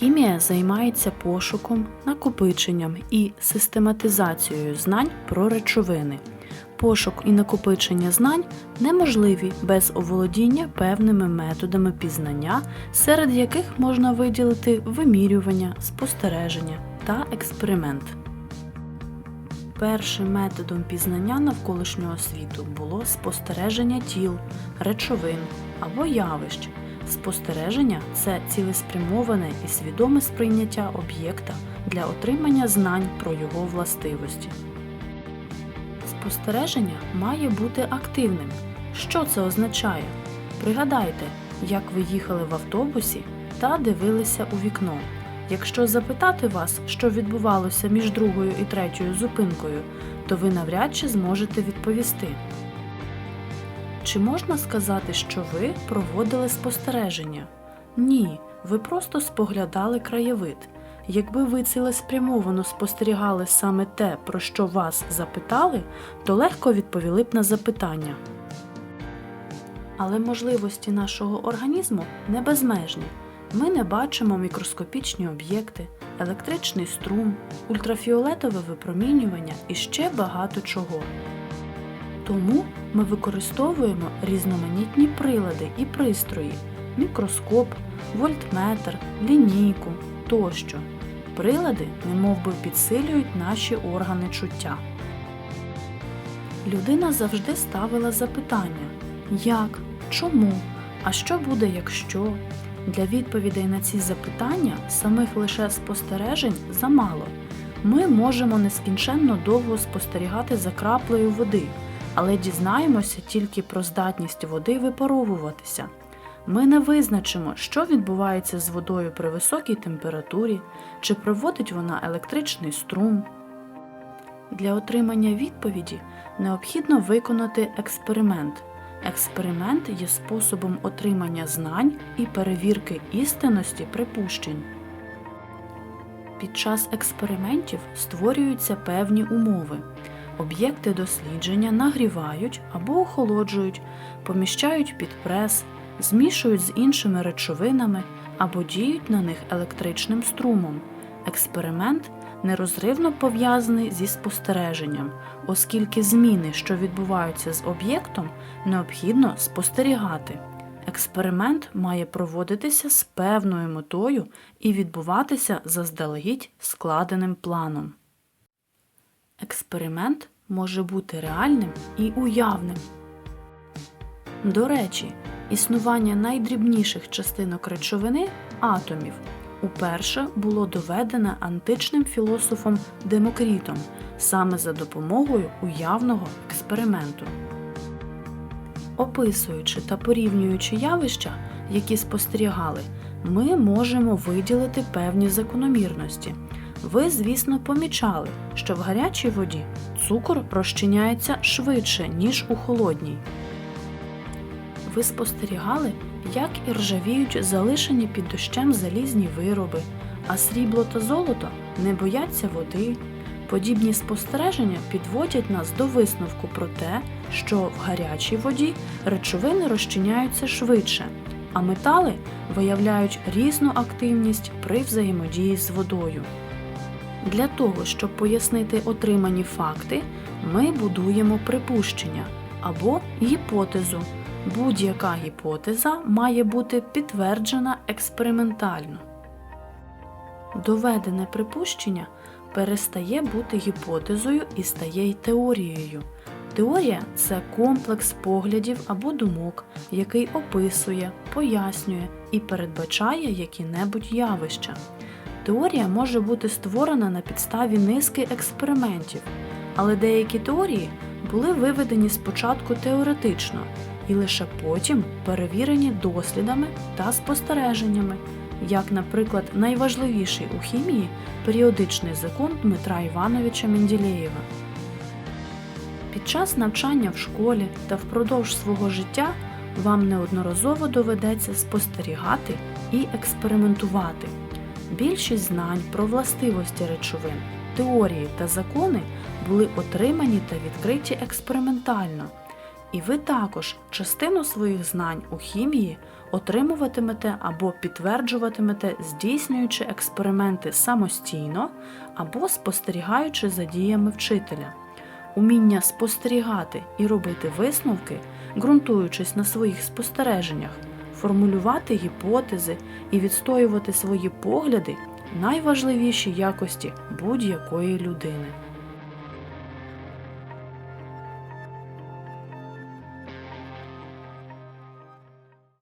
Хімія займається пошуком, накопиченням і систематизацією знань про речовини. Пошук і накопичення знань неможливі без оволодіння певними методами пізнання, серед яких можна виділити вимірювання, спостереження та експеримент. Першим методом пізнання навколишнього світу було спостереження тіл, речовин або явищ. Спостереження це цілеспрямоване і свідоме сприйняття об'єкта для отримання знань про його властивості. Спостереження має бути активним. Що це означає? Пригадайте, як ви їхали в автобусі та дивилися у вікно. Якщо запитати вас, що відбувалося між другою і третьою зупинкою, то ви навряд чи зможете відповісти. Чи можна сказати, що ви проводили спостереження? Ні, ви просто споглядали краєвид. Якби ви цілеспрямовано спостерігали саме те, про що вас запитали, то легко відповіли б на запитання. Але можливості нашого організму не безмежні. Ми не бачимо мікроскопічні об'єкти, електричний струм, ультрафіолетове випромінювання і ще багато чого. Тому ми використовуємо різноманітні прилади і пристрої мікроскоп, вольтметр, лінійку тощо. Прилади немовби підсилюють наші органи чуття. Людина завжди ставила запитання як, чому, а що буде, якщо. Для відповідей на ці запитання самих лише спостережень замало. Ми можемо нескінченно довго спостерігати за краплею води, але дізнаємося тільки про здатність води випаровуватися. Ми не визначимо, що відбувається з водою при високій температурі, чи проводить вона електричний струм. Для отримання відповіді необхідно виконати експеримент. Експеримент є способом отримання знань і перевірки істинності припущень. Під час експериментів створюються певні умови. Об'єкти дослідження нагрівають або охолоджують, поміщають під прес, змішують з іншими речовинами або діють на них електричним струмом. Експеримент нерозривно пов'язаний зі спостереженням, оскільки зміни, що відбуваються з об'єктом, необхідно спостерігати. Експеримент має проводитися з певною метою і відбуватися заздалегідь складеним планом. Експеримент може бути реальним і уявним. До речі, існування найдрібніших частинок речовини атомів уперше було доведено античним філософом Демокрітом саме за допомогою уявного експерименту. Описуючи та порівнюючи явища, які спостерігали, ми можемо виділити певні закономірності. Ви, звісно, помічали, що в гарячій воді цукор розчиняється швидше, ніж у холодній. Ви спостерігали, як і ржавіють залишені під дощем залізні вироби, а срібло та золото не бояться води. Подібні спостереження підводять нас до висновку про те, що в гарячій воді речовини розчиняються швидше, а метали виявляють різну активність при взаємодії з водою. Для того, щоб пояснити отримані факти, ми будуємо припущення або гіпотезу. Будь-яка гіпотеза має бути підтверджена експериментально. Доведене припущення перестає бути гіпотезою і стає й теорією. Теорія це комплекс поглядів або думок, який описує, пояснює і передбачає які-небудь явища. Теорія може бути створена на підставі низки експериментів, але деякі теорії були виведені спочатку теоретично і лише потім перевірені дослідами та спостереженнями, як, наприклад, найважливіший у хімії періодичний закон Дмитра Івановича Менделєєва. Під час навчання в школі та впродовж свого життя вам неодноразово доведеться спостерігати і експериментувати. Більшість знань про властивості речовин, теорії та закони були отримані та відкриті експериментально. І ви також частину своїх знань у хімії отримуватимете або підтверджуватимете, здійснюючи експерименти самостійно або спостерігаючи за діями вчителя. Уміння спостерігати і робити висновки, ґрунтуючись на своїх спостереженнях, формулювати гіпотези і відстоювати свої погляди найважливіші якості будь-якої людини.